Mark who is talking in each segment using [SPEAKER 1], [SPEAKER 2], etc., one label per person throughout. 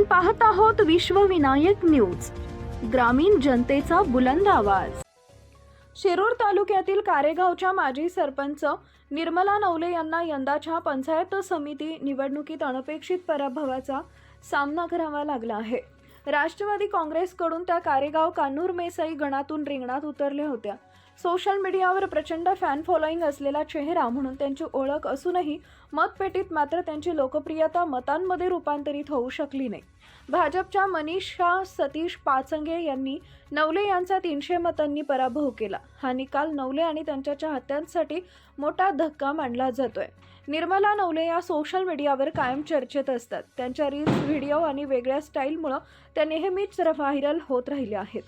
[SPEAKER 1] आपण पाहत आहोत विश्वविनायक न्यूज. ग्रामीण जनतेचा बुलंद आवाज. शिरूर तालुक्यातील कारेगावच्या माजी सरपंच निर्मला नवले यांना यंदाच्या पंचायत समिती निवडणुकीत अनपेक्षित पराभवाचा सामना करावा लागला आहे. राष्ट्रवादी काँग्रेसकडून त्या कारेगाव कान्नूर मेसाई गणातून रिंगणात उतरल्या होत्या. सोशल मीडियावर प्रचंड फॅन फॉलोईंग असलेला चेहरा म्हणून त्यांची ओळख असूनही मतपेटीत मात्र त्यांची लोकप्रियता मतांमध्ये रूपांतरित होऊ शकली नाही. भाजपच्या मनीषा सतीश पाचंगे यांनी नवले यांचा तीनशे मतांनी पराभव केला. हा निकाल नवले आणि त्यांच्या चाहत्यांसाठी मोठा धक्का मानला जातोय. निर्मला नवले या सोशल मीडियावर कायम चर्चेत असतात. त्यांच्या रील्स व्हिडिओ आणि वेगळ्या स्टाईलमुळं त्या नेहमीच व्हायरल होत राहिल्या आहेत.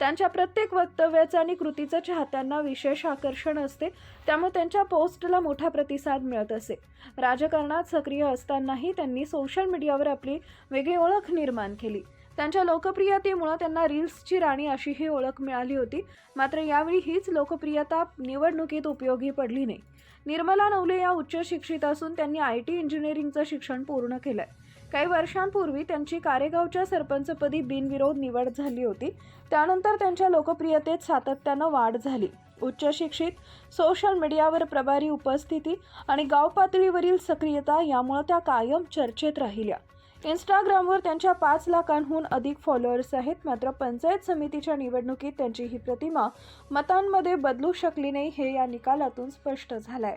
[SPEAKER 1] त्यांच्या प्रत्येक वक्तव्याचं आणि कृतीचं चाहत्यांना विशेष आकर्षण असते. त्यामुळे त्यांच्या पोस्टला मोठा प्रतिसाद मिळत असे. राजकारणात सक्रिय असतानाही त्यांनी सोशल मीडियावर आपली वेगळी ओळख निर्माण केली. त्यांच्या लोकप्रियतेमुळं त्यांना रील्सची राणी अशी ही ओळख मिळाली होती. मात्र यावेळी हीच लोकप्रियता निवडणुकीत उपयोगी पडली नाही. निर्मला नवले या उच्च शिक्षित असून त्यांनी आय टी इंजिनिअरिंगचं शिक्षण पूर्ण केलं आहे काही वर्षांपूर्वी त्यांची कारेगावच्या सरपंचपदी बिनविरोध निवड झाली होती. त्यानंतर त्यांच्या लोकप्रियतेत सातत्यानं वाढ झाली. उच्च शिक्षित सोशल मीडियावर प्रभारी उपस्थिती आणि गाव पातळीवरील सक्रियता यामुळे त्या कायम चर्चेत राहिल्या. इंस्टाग्रामवर त्यांच्या पाच लाखांहून अधिक फॉलोअर्स आहेत. मात्र पंचायत समितीच्या निवडणुकीत त्यांची ही प्रतिमा मतांमध्ये बदलू शकली नाही हे या निकालातून स्पष्ट झालंय.